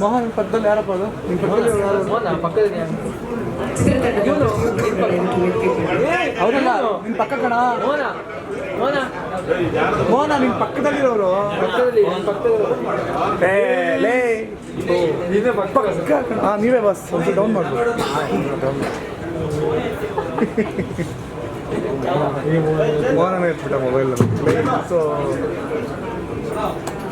ಮೋಹನ್ ಪಕ್ಕದಲ್ಲಿ ಯಾರಪ್ಪ ಅದು? ನಿಮ್ಮ ಪಕ್ಕದಲ್ಲಿ ಯಾರು? ಅವರಲ್ಲ ಪಕ್ಕ ಕಣ? ಮೋಹನ? ನಿಮ್ಮ ಪಕ್ಕದಲ್ಲಿರೋರು? ಪಕ್ಕದಲ್ಲಿ ಪಕ್ಕದಲ್ಲಿ. ಏ, ಲೇ. ನೀವೇ ಪಕ್ಕ ಪಕ್ಕ ಕಣ. ಹಾಂ ನೀವೇ ಬಸ್. ಸ್ವಲ್ಪ ಡೌನ್ ಮಾಡ್ಬೋದು ಮೋಹನನೇ ಎತ್ಬಿಟ್ಟ ಮೊಬೈಲ್ ಸೊ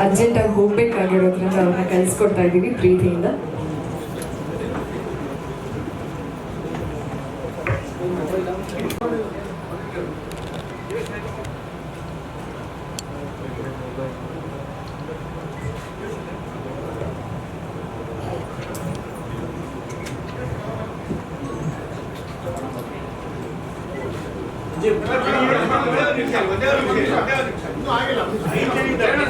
ಅರ್ಜೆಂಟಾಗಿ ಹೋಗ್ಬೇಕಾಗಿರೋದ್ರಿಂದ ಅವ್ರನ್ನ ಕಳಿಸ್ಕೊಡ್ತಾ ಇದ್ದೀವಿ ಪ್ರೀತಿಯಿಂದ ಮೋನ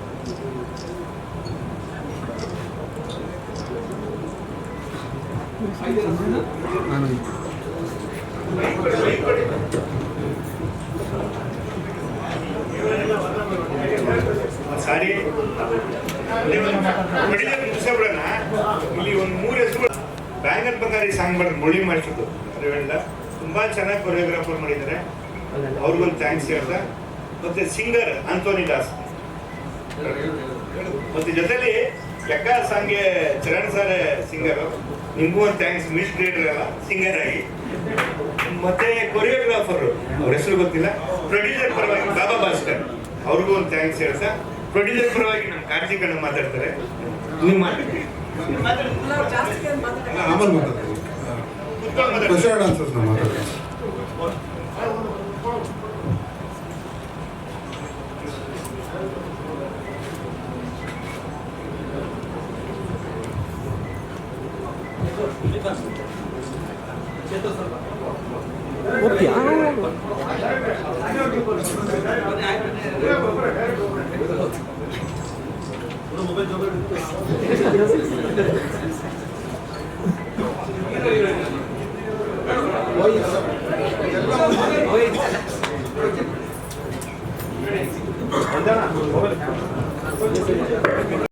ಸಾರಿ ಮುಗಿಸಬಿಡೋಣ ಇಲ್ಲಿ ಒಂದು ಮೂರು ಹೆಸರು ಬ್ಯಾಂಗಲ್ ಬಂಗಾರಿ ಸಾಂಗ್ ಮಾಡಿದ್ರು ಮುಳಿ ಮಾಡಿಸಿದ್ದು ಅದೇನಿಲ್ಲ ತುಂಬಾ ಚೆನ್ನಾಗಿ ಕೊರಿಯೋಗ್ರಾಫರ್ ಮಾಡಿದ್ದಾರೆ ಅವ್ರಿಗೊಂದು ಥ್ಯಾಂಕ್ಸ್ ಹೇಳ್ತಾ ಮತ್ತೆ ಸಿಂಗರ್ ಆಂಟೋನಿ ದಾಸ್ ಮತ್ತೆ ಜೊತೆಲಿ ಲೆಕ್ಕ ಸಂಗೆ ಚರಣ್ ಸರ್ ಸಿಂಗರ್ ನಿಮ್ಗೂ ಒಂದು ಥ್ಯಾಂಕ್ಸ್ ಮಿಸ್ ಡೈರೆಕ್ಟರ್ ಅಲ್ಲ ಸಿಂಗರ್ ಆಗಿ. ಮತ್ತೆ ಕೊರಿಯೋಗ್ರಾಫರ್ ಅವ್ರ ಹೆಸರು ಗೊತ್ತಿಲ್ಲ. ಪ್ರೊಡ್ಯೂಸರ್ ಪರವಾಗಿ ಬಾಬಾ ಭಾಸ್ಕರ್ ಅವ್ರಿಗೂ ಒಂದು ಥ್ಯಾಂಕ್ಸ್ ಹೇಳ್ತಾ ಪ್ರೊಡ್ಯೂಸರ್ ಪರವಾಗಿ ನಮ್ಮ ಕಾರ್ತಿಕ್ ಅಣ್ಣ ಮಾತಾಡ್ತಾರೆ. ನೀವು ಮಾತಾಡ್ತೀವಿ. ಆಮೇಲೆ ಮಾತಾಡ್ತೀವಿ. 오피야.